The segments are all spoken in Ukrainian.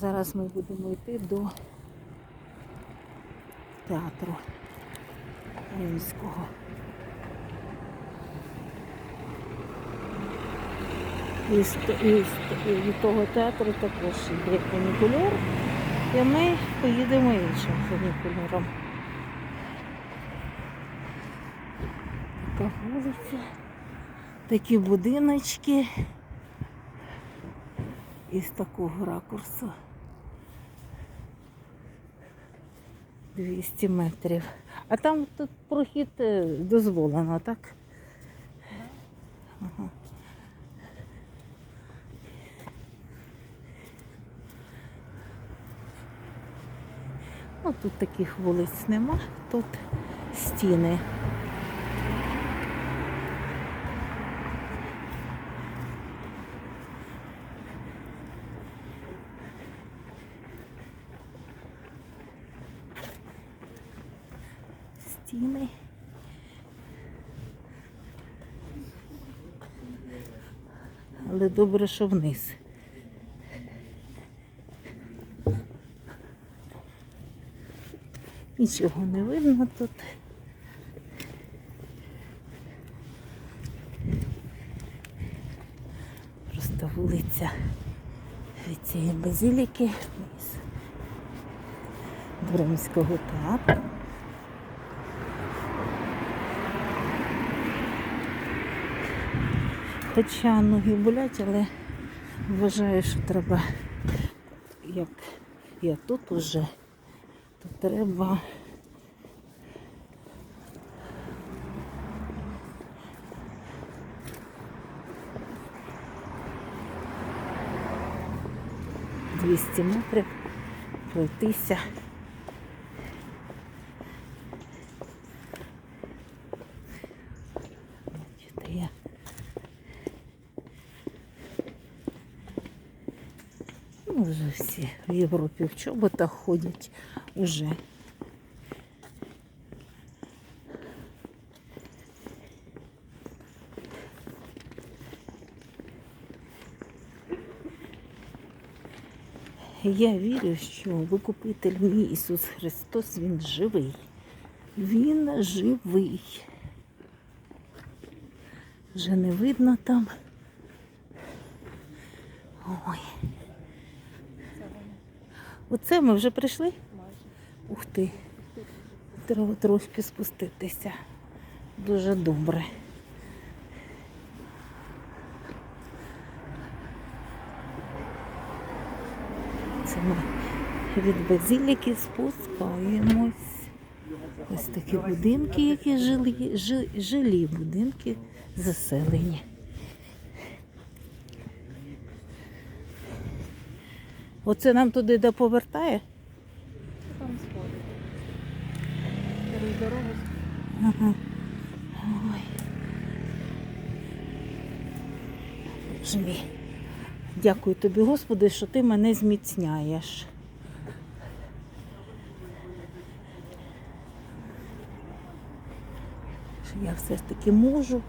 зараз ми будемо йти до театру римського. І від того театру також є фунікульор. І ми поїдемо іншим фунікульором. Така вулиця, такі будиночки із такого ракурсу. 200 метрів. А там тут прохід е, дозволено, так? Ага. Ну, тут таких вулиць нема, тут стіни. Стіни. Але добре, що вниз. Нічого не видно тут. Просто вулиця від цієї базиліки вниз до Римського театру. Хоча ноги болять, але вважаю, що треба, як я тут уже, то треба двісті метрів пройтися. Бачите, я Ну, вже в Європі в чоботах ходять уже. Я вірю, що викупитель мій Ісус Христос, Він живий. Він живий. Вже не видно там. Ой. Оце ми вже прийшли? Ух ти. Треба трошки спуститися. Дуже добре. Це ми від базиліки спускаємось. Ось такі будинки, які жили, жилі будинки заселені. Оце нам туди де повертає? Там сходить. Через дорогу Ага. Ой. Боже. Дякую тобі, Господи, що ти мене зміцняєш. Що я все ж таки можу.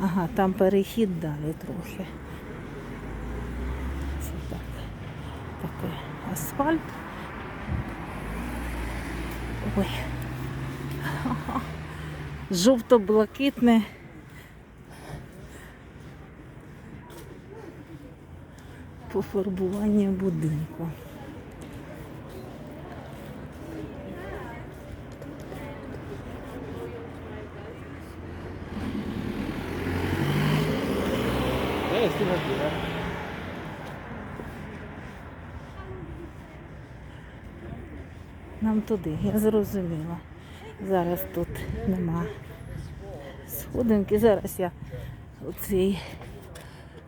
Ага, там перехід далі трохи. Це так. Такий асфальт. Ой. Жовто-блакитне. Пофарбування будинку. Нам туди, я зрозуміла. Зараз тут нема сходинки. Зараз я оцей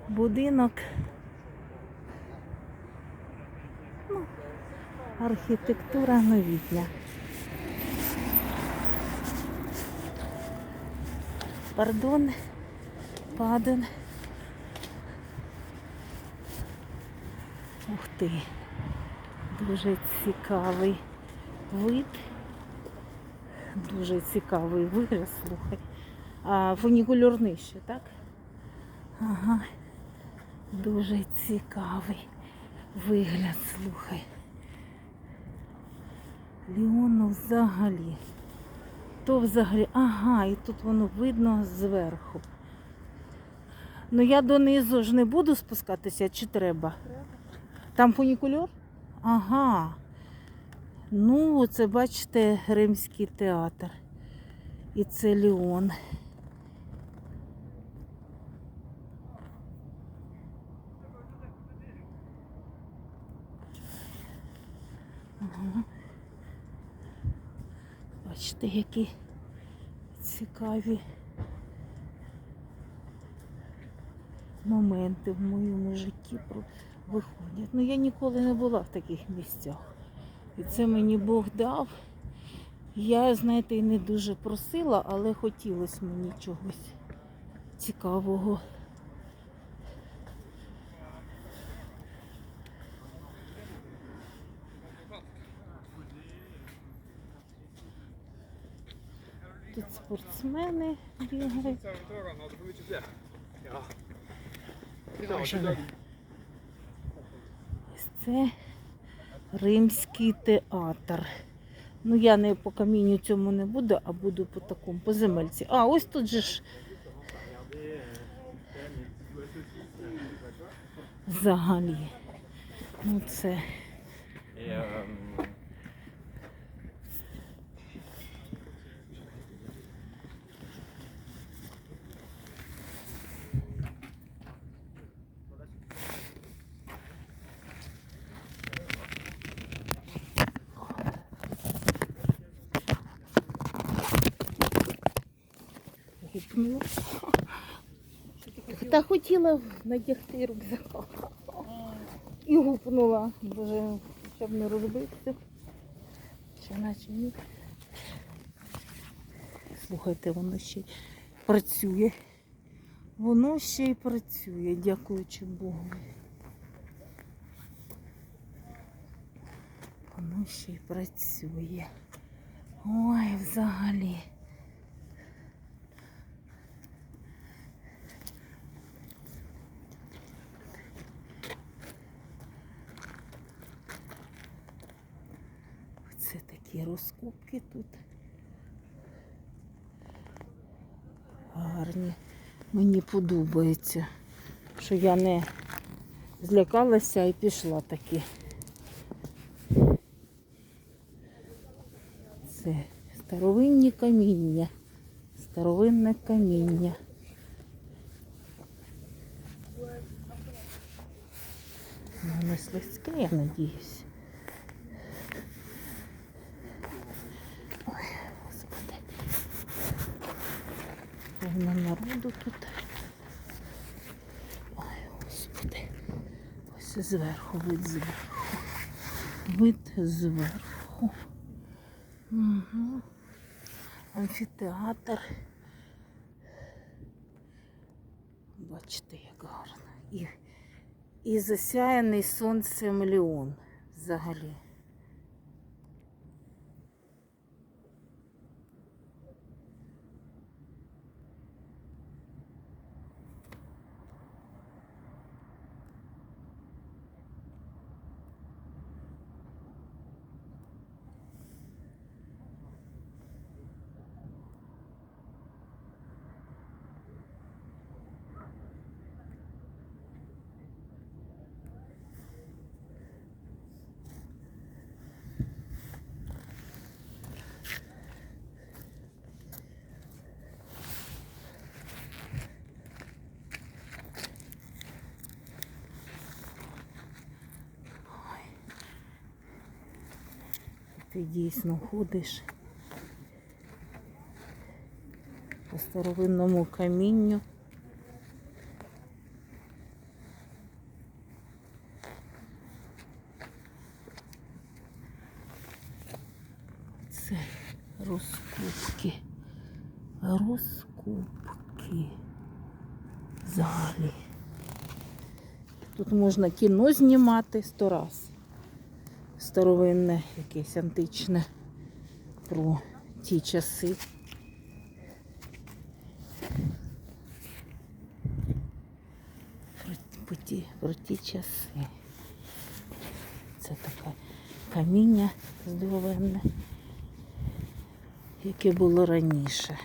будинок. Ну, архітектура новітня. Пардон, паден. Ух ти. Дуже цікавий вид. Дуже цікавий вираз, слухай. А фунікульор нижче, так? Ага. Дуже цікавий вигляд, слухай. Ліону взагалі. То взагалі. Ага, і тут воно видно зверху. Ну я донизу ж не буду спускатися, чи треба? Треба. Там фунікульор? Ага. Ну, це бачите, римський театр. І це Ліон. Бачите, які цікаві моменти в моєму житті виходять. Ну я ніколи не була в таких місцях. І це мені Бог дав. Я, знаєте, і не дуже просила, але хотілося мені чогось цікавого. Тут спортсмени бігають. Ось Це римський театр. Ну, я не по камінню цьому не буду, а буду по такому, по земельці. А, ось тут же ж взагалі. Ну, це Euh. Та хотіла надягти рюкзак. І гупнула. Боже, щоб не розбитися. Чи наче ні. Слухайте, воно ще й працює. Воно ще й працює, дякуючи Богу. Воно ще й працює. Ой, взагалі. Оце такі розкопки тут. Гарні. Мені подобається, що я не злякалася і пішла таки. Це старовинні каміння. Старовинне каміння. Не слизьке, я надіюсь. Повно народу тут. Ой, господи. Ось зверху, вид зверху. Вид зверху. Угу. Амфітеатр. Бачите, як гарно. І, і засяяний сонцем Леон взагалі. Ти дійсно ходиш по старовинному камінню. Це розкупки. Розкупки. Взагалі. Тут можна кіно знімати сто раз. Старовинне, якесь античне про ті часи. ті, про ті часи. Це таке каміння здоровенне, яке було раніше.